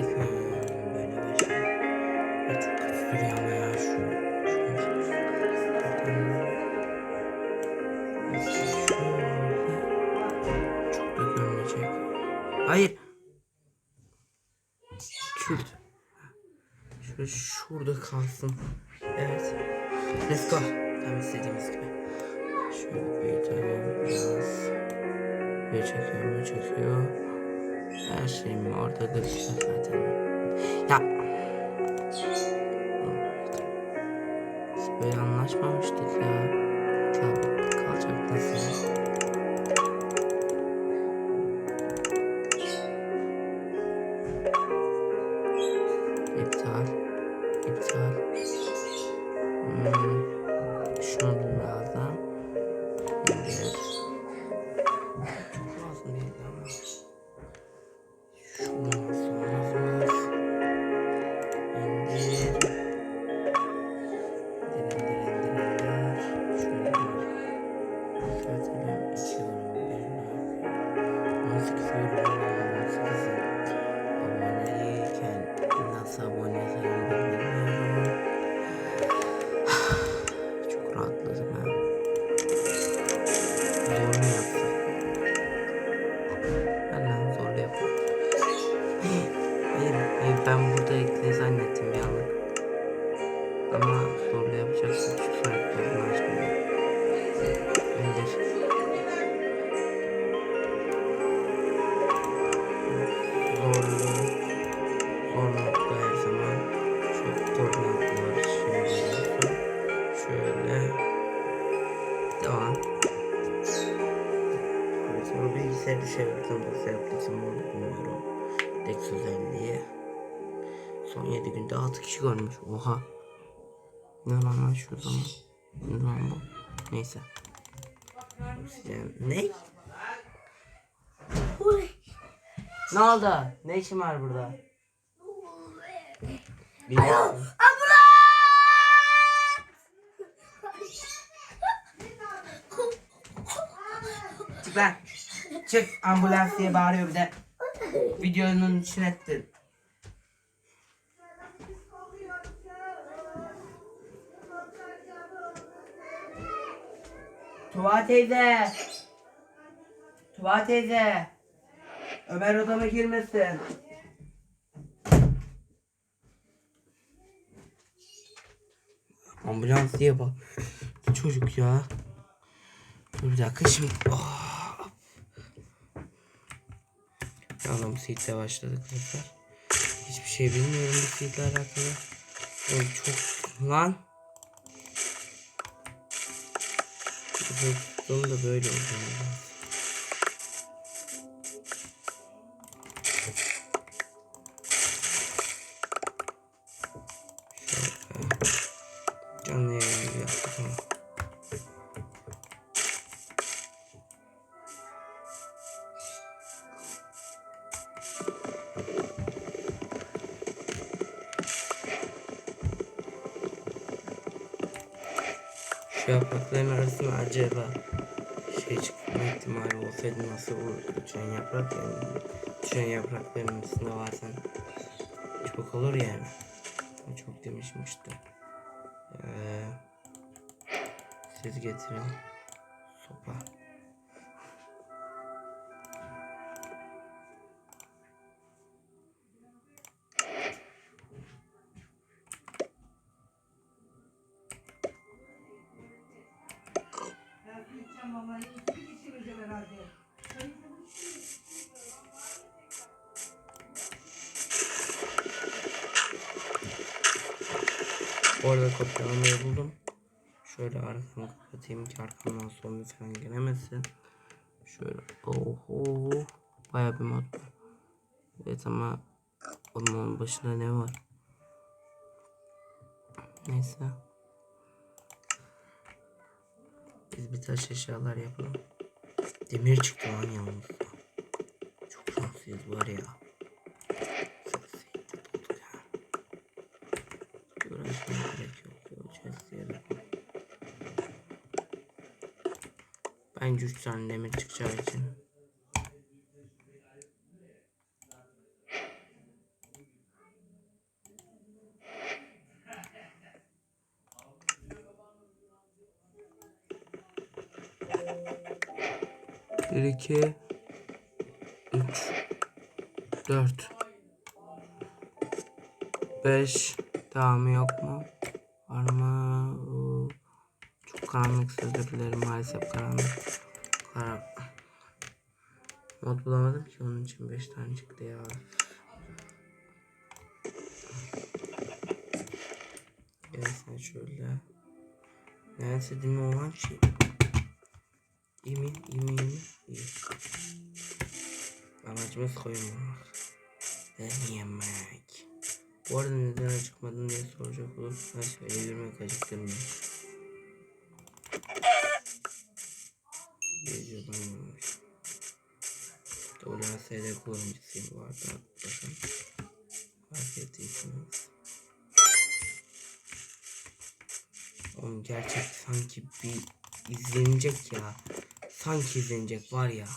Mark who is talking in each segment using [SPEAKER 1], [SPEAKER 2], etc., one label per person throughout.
[SPEAKER 1] Neyse böyle başlayalım. Ya çok kötü duruyor ya şu. Çok da görmeyecek. Hayır. Kürt. Şöyle şurada kalsın. Evet. Let's go. Tam istediğimiz gibi. Şöyle büyütelim biraz. Böyle çekiyor, böyle çekiyor. Her şeyim orada gözüküyor zaten. Ya. Biz böyle anlaşmamıştık ya. Tabii kalacak nasıl? Yaptım onu bilmiyorum. Dex özelliği. Son 7 günde 6 kişi görmüş. Oha. Ne lan lan şu zaman? Ne lan bu? Neyse. Ne? Ne oldu? Ne işin var burada? Bilmiyorum. Çık lan. Çık ambulans diye bağırıyor bir de. Videonun içine ettin. Tuva teyze. Tuva teyze. Ömer odama girmesin. Ambulans diye bak. Çocuk ya. Dur bir dakika şimdi. Oh. Anam seed'le başladık arkadaşlar. Hiçbir şey bilmiyorum bu seed'le alakalı. Oy çok lan. Tuttuğum da böyle oldu. Şu yaprakların arasında acaba şey çıkma ihtimali olsaydı nasıl olur? Düşen yaprak yani. Düşen yaprakların arasında bazen çok olur yani. Çok demişim işte. Ee, siz getirin. Orada kopyalamayı buldum. Şöyle arkamı kapatayım ki arkamdan sonra falan gelemesin. Şöyle oho bayağı bir mod var. Evet ama onun başında ne var? Neyse. Biz bir taş eşyalar yapalım. Demir çıktı lan yalnız. Çok şanslıyız var ya. Bence 3 tane demir çıkacağı için. Bir, iki, üç, dört, beş. Tamam yok mu? Var mı? Karanlık özür dilerim maalesef karanlık. Karan... Mod bulamadım ki onun için 5 tane çıktı ya. Gel sen şöyle. Neyse dinle olan şey. İyi mi? İyi mi? İyi mi? İyi. Amacımız yemek. Bu arada neden acıkmadın diye soracak olursan söyle yürümek acıktırmıyor. WSD kullanıcısıyım bu arada. Bakın. Fark ettiyseniz. Oğlum gerçek sanki bir izlenecek ya. Sanki izlenecek var ya.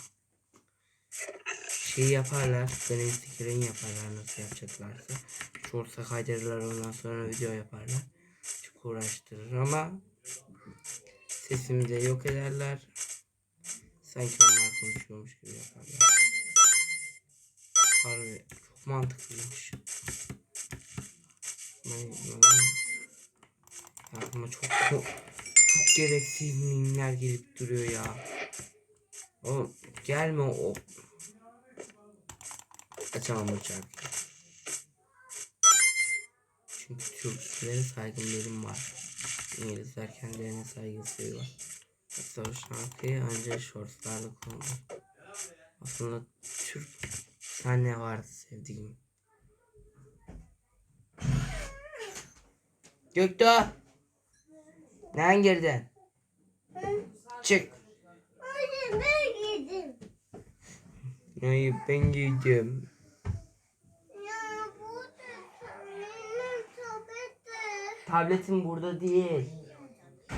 [SPEAKER 1] Şey yaparlar. Benim screen yaparlar nasıl yapacaklarsa. Shorts'a kaydırırlar ondan sonra video yaparlar. Çok uğraştırır ama sesimi de yok ederler. Sanki onlar konuşuyormuş gibi yaparlar. Harbi çok mantıklıymış. Ben- Ya ama çok çok, çok gereksiz mimler gelip duruyor ya. O gelme o. Açamam bu şarkıyı. Çünkü Türklere saygım benim var. İngilizler kendilerine saygısı var. Yoksa o şarkıyı ancak shortslarla kullanır. Aslında Türk sen ne vardı sevdiğim. Göktuğ. Neden girdin? Çık.
[SPEAKER 2] Hayır ben giydim.
[SPEAKER 1] Hayır ben.
[SPEAKER 2] Ya tablette.
[SPEAKER 1] Tabletim burada değil.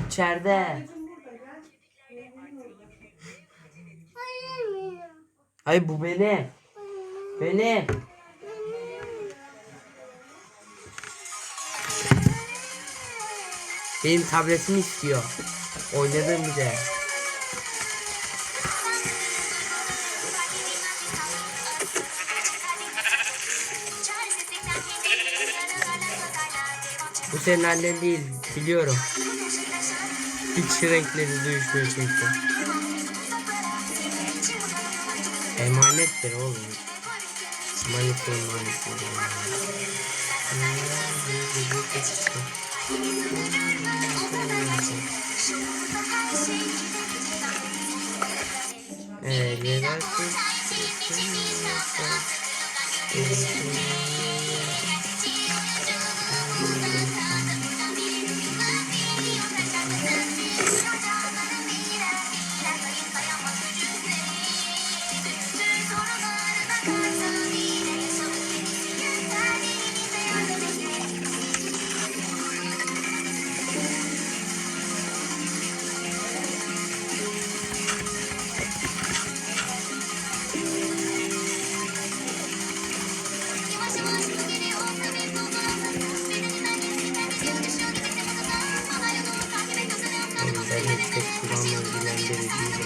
[SPEAKER 1] İçeride.
[SPEAKER 2] Hayır benim.
[SPEAKER 1] Hayır bu benim. Benim.
[SPEAKER 2] Benim
[SPEAKER 1] tabletimi istiyor. Oynadım bir de. Bu senin annen değil. Biliyorum. Hiç renkleri duyuşmuyor çünkü. Emanettir oğlum. Emanet emanettir. Eller açık. Oğlum kullanmayı bilen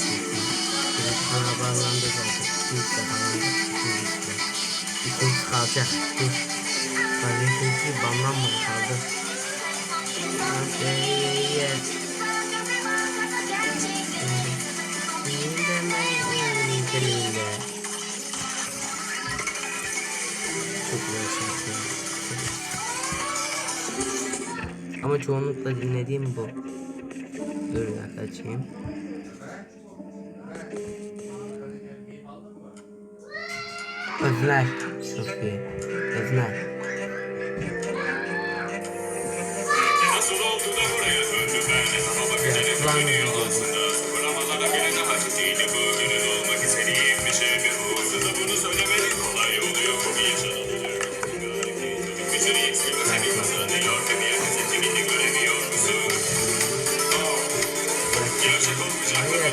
[SPEAKER 1] Bir kanal bağlandı zaten. İkinci de bağlandı. İkincisi de. İkincisi kalacak. Dur. Sadece ikincisi banlanmadı kaldı. Yes. Niteliğinde. Çok güzel. Ama çoğunlukla dinlediğim bu. Dur açayım.
[SPEAKER 3] Çekini göremiyor musun? Oh, Gerçek olmayacak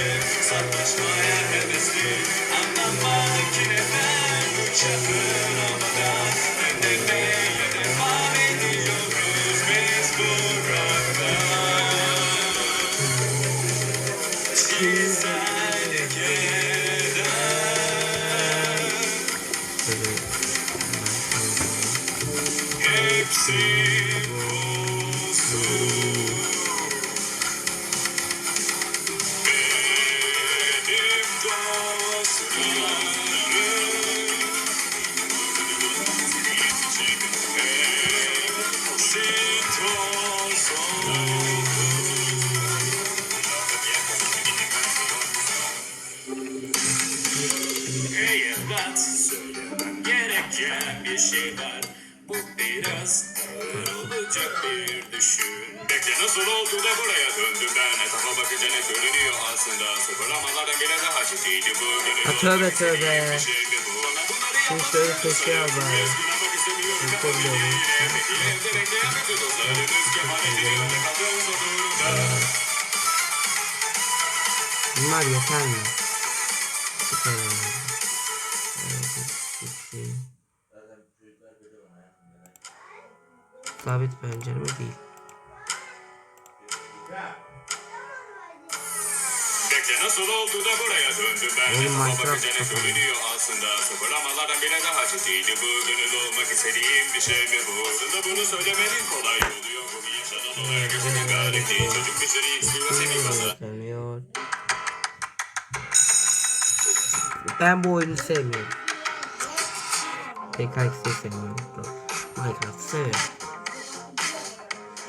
[SPEAKER 3] Hepsi şey var. Bu biraz ağır olacak bir düşün. Bekle nasıl oldu da buraya döndüm ben? Etrafa bakınca ne görünüyor aslında? Sıfırlamalardan bile daha ciddiydi bugünün
[SPEAKER 1] Ha, tövbe tövbe.
[SPEAKER 3] bir şey mi bu? Bana bunları
[SPEAKER 1] Şimdi
[SPEAKER 3] yapmadığını
[SPEAKER 1] şöyle köşeye
[SPEAKER 3] söyle.
[SPEAKER 1] Sabit pencereme değil.
[SPEAKER 3] Bekle nasıl oldu da buraya döndüm ben Etrafa
[SPEAKER 1] Minecraft
[SPEAKER 3] görünüyor aslında Sıfırlamalardan bile daha ciddiydi Bugünün olmak istediğim bir şey mi bu Aslında bunu söylemenin kolay oluyor Bu bir yaşanan olay gözünün garip değil Çocuk bir sürü istiyor seni kasa.
[SPEAKER 1] Ben bu oyunu sevmiyorum. PKX'yi sevmiyorum. Minecraft'ı seviyorum.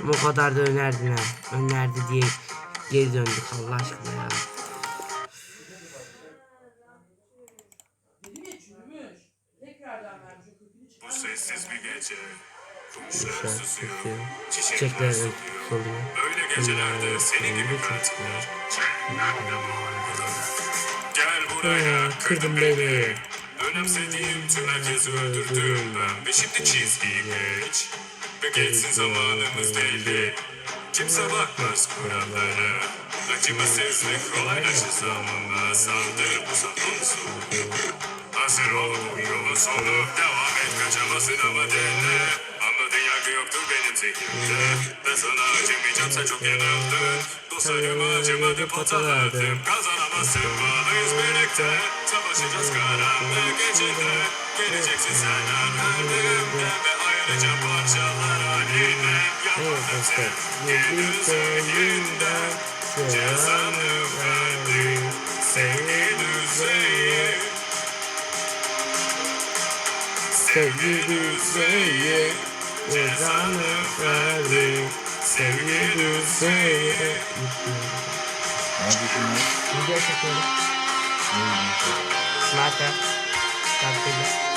[SPEAKER 1] Ama o kadar da önerdin ha. Önerdi diye geri döndük Allah aşkına ya.
[SPEAKER 3] Bu sessiz bir gece. Kuşlar
[SPEAKER 1] Kuşlar
[SPEAKER 3] susuyor. Çiçekler soluyor. Böyle gecelerde senin gibi pratikler Gel buraya kırdım beni. Önemsediğim tüm herkesi öldürdüm ben. Ve şimdi çizgiyi geç Ve geçsin zamanımız belli. Kimse bakmaz kurallara Acımasızlık kolaylaşır zamanla Saldır bu sonunsu Hazır ol yolun sonu. Devam et kaçamazsın ama dene. Anladın yargı yoktur benim zihnimde. Ben sana acımayacağım sen çok yanıldın. Dostlarıma acımadı potaladım Kazanamazsın bağlıyız birlikte. Savaşacağız karanlık gecede. Geleceksin sen her bölümde Sen Gelirse yeniden Cezanı verdim Senin üzerine
[SPEAKER 1] Sevgili Hüseyin cezanı verdi. Sevgili Hüseyin.
[SPEAKER 4] Ne yapıyorsun?
[SPEAKER 1] Video çekiyorum. Smart'a. Tatlıyla.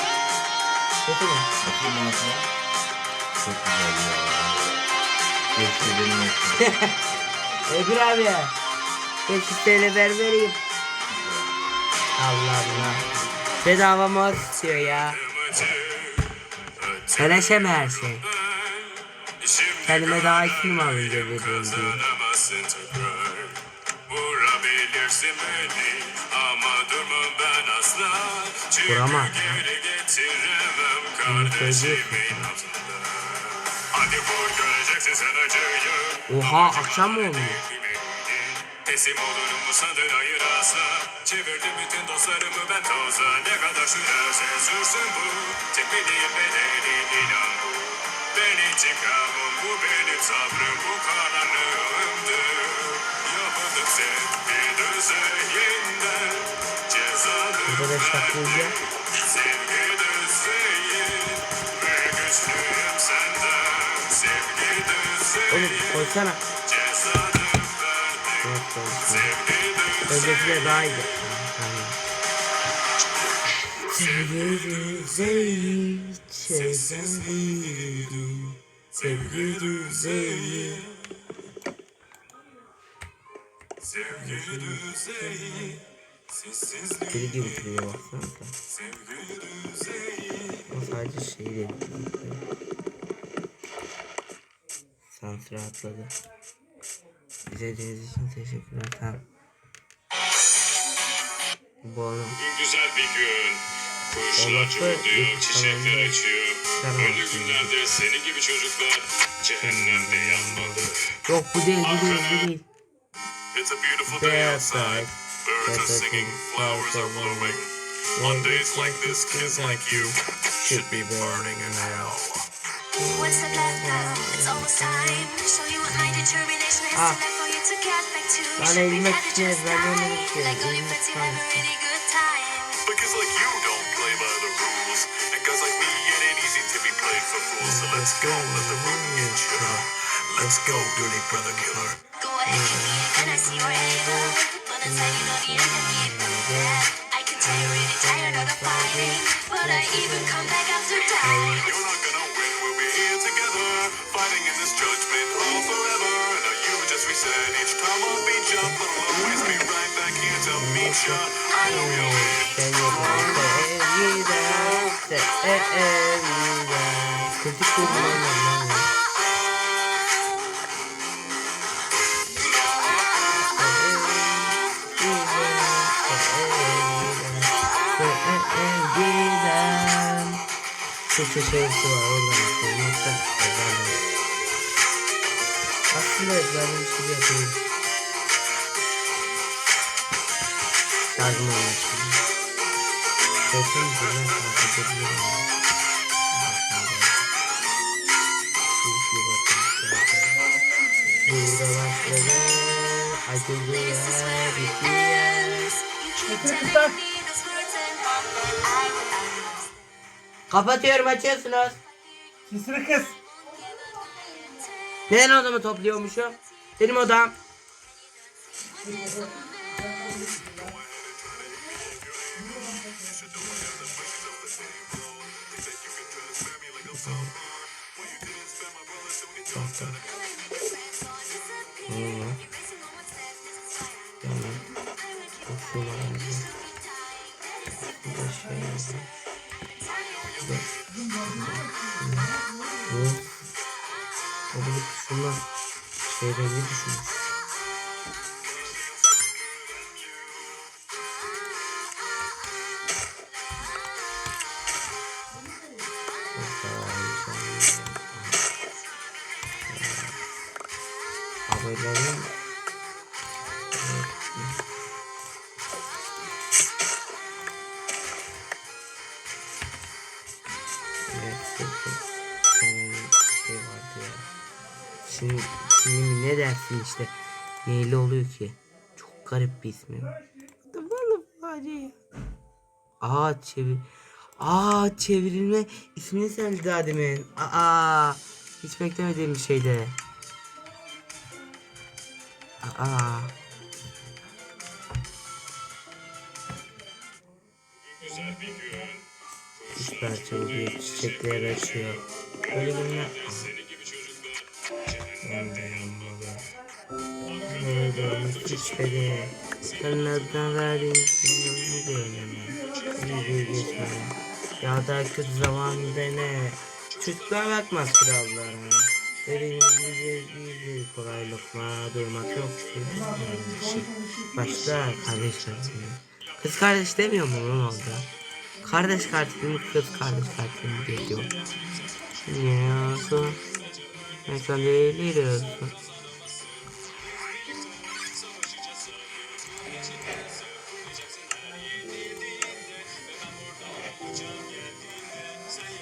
[SPEAKER 1] Kötü mü?
[SPEAKER 4] Bakayım bana sana. Çok güzel ya. Keşke benim olsun.
[SPEAKER 1] Öbür abi ya. 500 TL ver vereyim. Allah Allah. Bedava mı istiyor ya? Teleşeme her şey. Kendime daha iyisini mi alınca veriyorum diye.
[SPEAKER 3] Kazanamazsın tekrar. Vurabilirsin beni ama durmam ben asla. Çünkü
[SPEAKER 1] Vuramam.
[SPEAKER 3] Hadi vur göreceksin sen acıyı.
[SPEAKER 1] Oha akşam mı olmuş?
[SPEAKER 3] Teslim olurum mu sandın hayır asla. Çevirdim bütün dostlarımı ben toza. Ne kadar sürerse sürsün bu. Tek bildiğim bedeli inan bu. Ben intikamım bu benim sabrım bu kararlılığımdır Yapıldık sevgi düzeyinden Cezanı
[SPEAKER 1] Burada
[SPEAKER 3] Sevgi
[SPEAKER 1] Öncekiler daha iyiydi. Sevgili Zeyn, sevgili Sevgili Zeyn.
[SPEAKER 3] Sevgi düzeyi
[SPEAKER 1] Biri gibi bitiriyor baksanıza.
[SPEAKER 3] Sevgi düzeyi
[SPEAKER 1] O sadece şeyi de bitiriyor. Sansür atladı. İzlediğiniz için teşekkürler. Tamam. Bu.
[SPEAKER 3] Bugün güzel bir gün cıvıldıyor,
[SPEAKER 1] ilk
[SPEAKER 3] çiçekler açıyor. Öyle günlerde senin gibi çocuklar Cehennemde yanmalı
[SPEAKER 1] Yok bu değil bu değil bu değil.
[SPEAKER 3] It's a beautiful day outside. Birds are singing, flowers are blooming On days like this, kids like you Should be burning in hell
[SPEAKER 5] One step left now, it's almost time to show you what my determination is
[SPEAKER 1] Ah.
[SPEAKER 5] tonight for you to get back to.
[SPEAKER 1] Lan
[SPEAKER 5] Should we
[SPEAKER 1] elime
[SPEAKER 5] have it just
[SPEAKER 1] ben de onu
[SPEAKER 5] right?
[SPEAKER 1] tutuyorum.
[SPEAKER 5] Like only
[SPEAKER 1] Elime
[SPEAKER 5] friends you have a really good time.
[SPEAKER 3] Because like you don't play by the rules And guys like me, it ain't easy to be played for fools So let's go, let the room get you Let's go, dirty brother killer
[SPEAKER 5] Go ahead, hit me and I see you're able. But until you know the end of yeah. I can tell you're really tired of the fighting. But I even come back after dying.
[SPEAKER 3] Together Fighting in this judgment hall forever Now you just reset each time I'll beat ya But I'll always be right back here to meet ya I know you'll
[SPEAKER 1] Sen yapma sevgiden Sevgiden Kötü kullanmam lan Sevgiden Türkçe şarkısı var oradan istiyorum yoksa ezberlerim Aslında ezberlemiş gibi yapayım Şarkım olmak için. Sesim güzel fark edebilirim. Burada başladı Acılar bitiyor
[SPEAKER 5] You keep telling me
[SPEAKER 1] Kapatıyorum açıyorsunuz
[SPEAKER 6] Sesini kız.
[SPEAKER 1] Neden odamı topluyormuşum? Benim odam şey rengi düşmüş. Haberlerim şey vardı ya. Şimdi, şimdi ne dersin işte. Neyle oluyor ki? Çok garip bir ismi. Ağaç çevir. Aa çevrilme ismini söyledi daha demin. Aa hiç beklemediğim bir şeydi. Aa.
[SPEAKER 3] Güzel bir gün.
[SPEAKER 1] Parça oluyor, çiçekler açıyor. Böyle günler... hiçbiri Sırlardan verdiğim sınırını değilim Yürü gitme Ya da kötü zaman dene Çocuklar bakmaz krallara Dediğim gibi bir kolay durmak yok Başta kardeş katili Kız kardeş demiyor mu lan orada? Kardeş katili kız kardeş katili diyor. Niye olsun? Ne sen değil, değil olsun.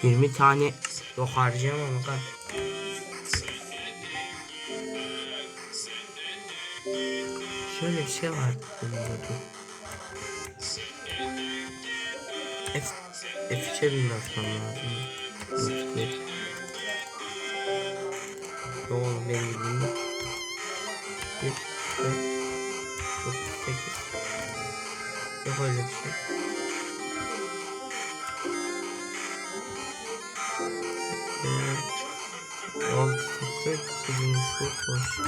[SPEAKER 1] 20 tane yok harcayamam aga. Şöyle bir şey vardı bunlarda. F F3'e binmem lazım. F3. Ne oldu benim Yok öyle bir şey. Ee, şu boş.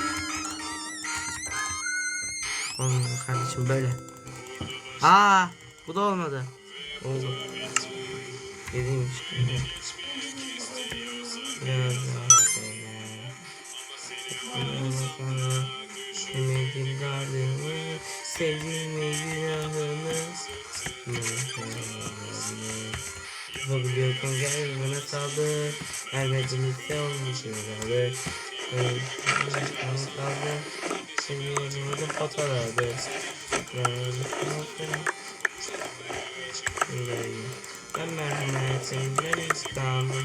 [SPEAKER 1] Olmadı kardeşim böyle. Aa, bu da olmadı. Oldu. Dediğim işte. Biraz daha böyle. Sevmedim derdimi, sevdiğimi bana saldır. Vermedim ise olmuş yıllardır. Bana saldır. Seviyorum da fotoğrafı. Ben merhametim, ben İstanbul,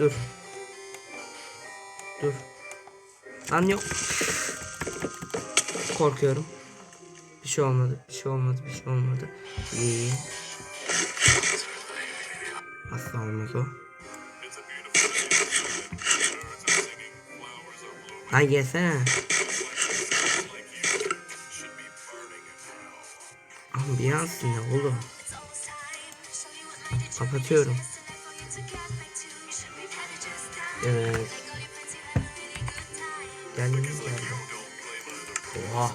[SPEAKER 1] Dur. Dur. Lan yok. Korkuyorum. Bir şey olmadı. Bir şey olmadı. Bir şey olmadı. İyi. Asla olmaz o. Lan gelsene. Ambiyans ne oğlum? Kapatıyorum. Evet. Geldi mi geldi? Oha.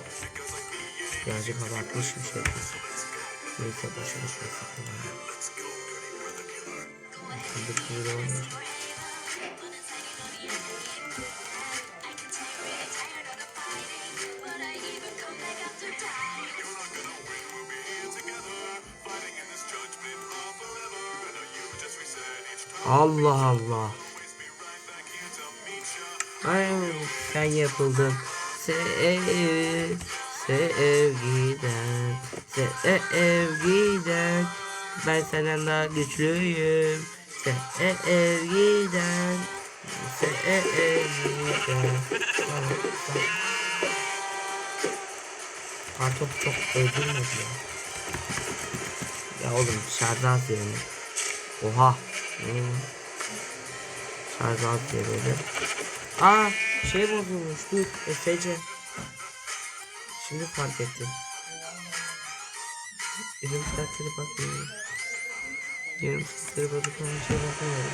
[SPEAKER 1] Birazcık abartmış bir şey. Neyse başarı şey sakın. Şimdi burada. Allah Allah. Ay sen yapıldın. Sev, sevgiden, sevgiden. Ben senden daha güçlüyüm. Sevgiden, sevgiden. Artık çok öldürmedi ya. Ya oğlum az yani. Oha. Hmm. Az diye böyle. Aa şey bozulmuş dur Efece. Şimdi fark ettim. Yarım saatleri bakmıyorum. Yarım saatleri bakıp bir şey bakmıyorum.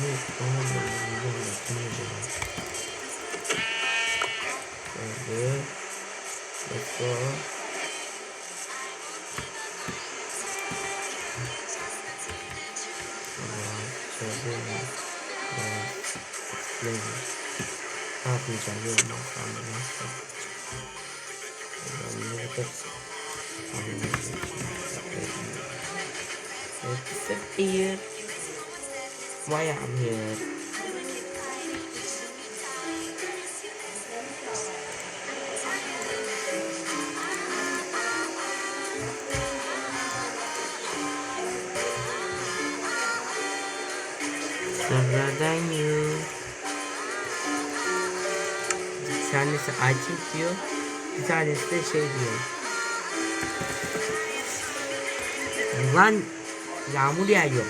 [SPEAKER 1] Evet tamam ben kim yiyeceğim Şöyle. Let's go. Şöyle. Ne yapayım diyeceğim. Yorumlar sandırmazsa. It's here. Why I'm here? Diyor. Bir tanesi de şey diyor. Lan yağmur yağıyor.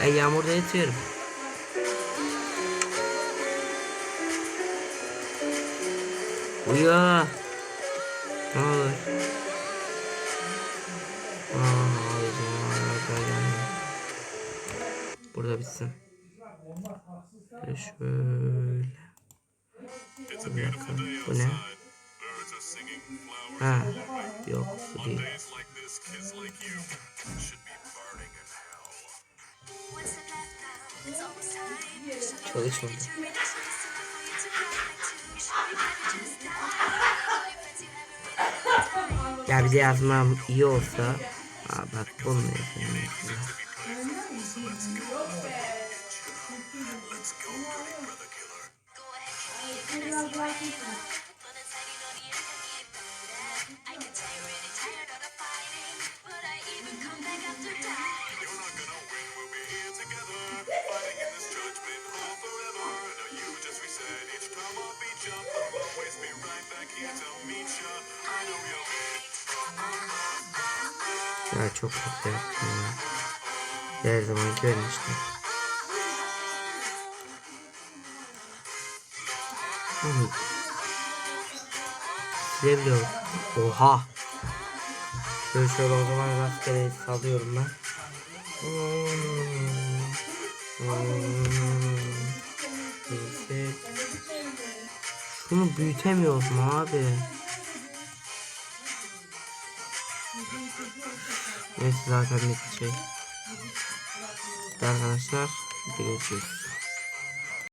[SPEAKER 1] Ben yağmurda yatıyorum. Uyu. Ne olur. Burada bitsin. Şöyle. Bir dakika. Bu ne? Ha. Yok bu değil.
[SPEAKER 3] like this, kids like you should be burning in hell.
[SPEAKER 5] What's
[SPEAKER 1] Ya çok kötü yaptım ya. Her zaman görün işte. Hı. Silebiliyorum. Oha. Şöyle şöyle o zaman rastgele salıyorum ben. Şunu büyütemiyoruz mu abi? Neyse zaten bitecek. Arkadaşlar hadi görüşürüz.